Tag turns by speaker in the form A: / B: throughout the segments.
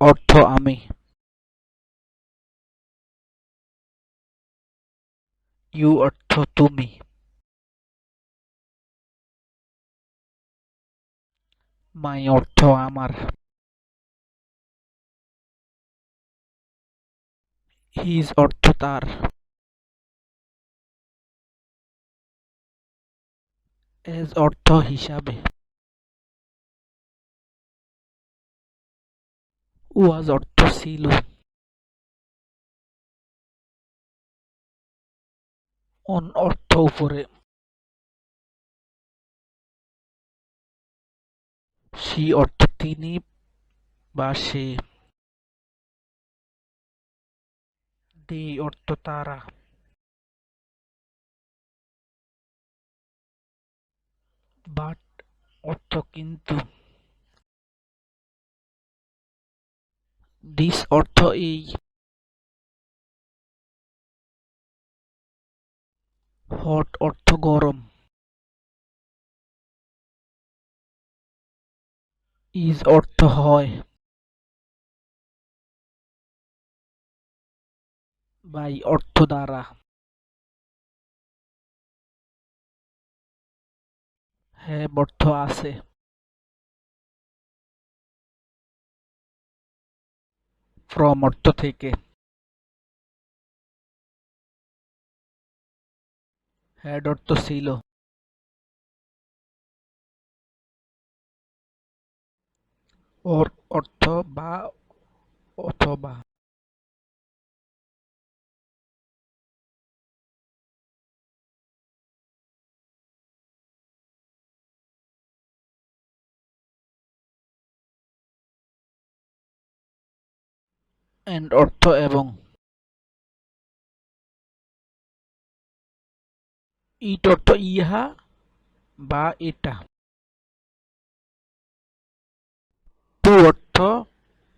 A: অর্থ আমি। ইউ অর্থ তুমি। মাই অর্থ আমার। হিজ অর্থ তার। এজ অর্থ হিসাবে। ওয়াজ অর্থ ছিল। অন অর্থ উপরে। সি অর্থ তিনি বা সে। ডে অর্থ তারা। বাট অর্থ কিন্তু দিস অর্থ এই। হট অর্থ গরম। ইজ অর্থ হয়। বাই অর্থ দ্বারা। হ্যাভ অর্থ আছে। ফ্রম অর্থ থেকে হ্যাড অর্থ ছিল ওর অর্থ বা অথবা এন্ড অর্থ এবং ইট অর্থ ইহা বা এটা। টু অর্থ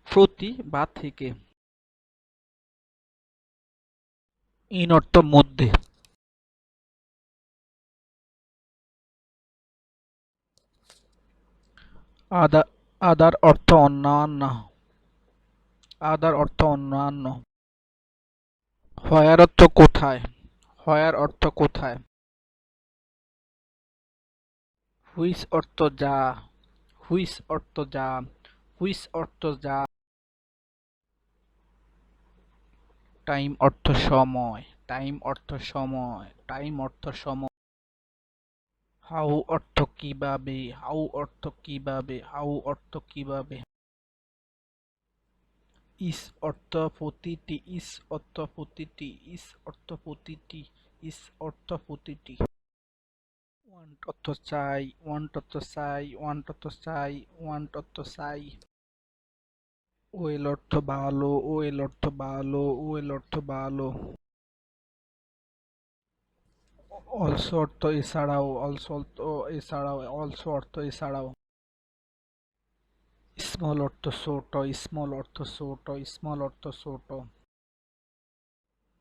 A: প্রতি বা থেকে। ইন অর্থ মধ্যে। আদার অর্থ অন্যান্য। আদার অর্থ অন্যান্য। হয়ার অর্থ কোথায়? হয়ার অর্থ কোথায়? হুইস অর্থ যা। হুইস অর্থ যা। হুইস অর্থ যা। টাইম অর্থ সময়। টাইম অর্থ সময়। টাইম অর্থ সময়। হাউ অর্থ কীভাবে? হাউ অর্থ কীভাবে? হাউ অর্থ কীভাবে? ইস অর্থ প্রতিটি, ইস অর্থ প্রতিটি, ইস অর্থ প্রতিটি, ইস অর্থ প্রতিটি। ওয়ান্ট অর্থ চাই, ওয়ান্ট অর্থ চাই, ওয়ান্ট অর্থ চাই, ওয়ান্ট অর্থ চাই। ওয়েল অর্থ ভালো, ওয়েল অর্থ ভালো, ওয়েল অর্থ ভালো। অলসো অর্থ এছাড়াও, অলসো অর্থ এছাড়াও, অলসো অর্থ এছাড়াও। স্মল অর্থ ছোট স্মল অর্থ ছোট স্মল অর্থ ছোট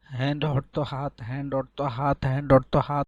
A: হ্যান্ড অর্থ হাত হ্যান্ড অর্থ হাত হ্যান্ড অর্থ হাত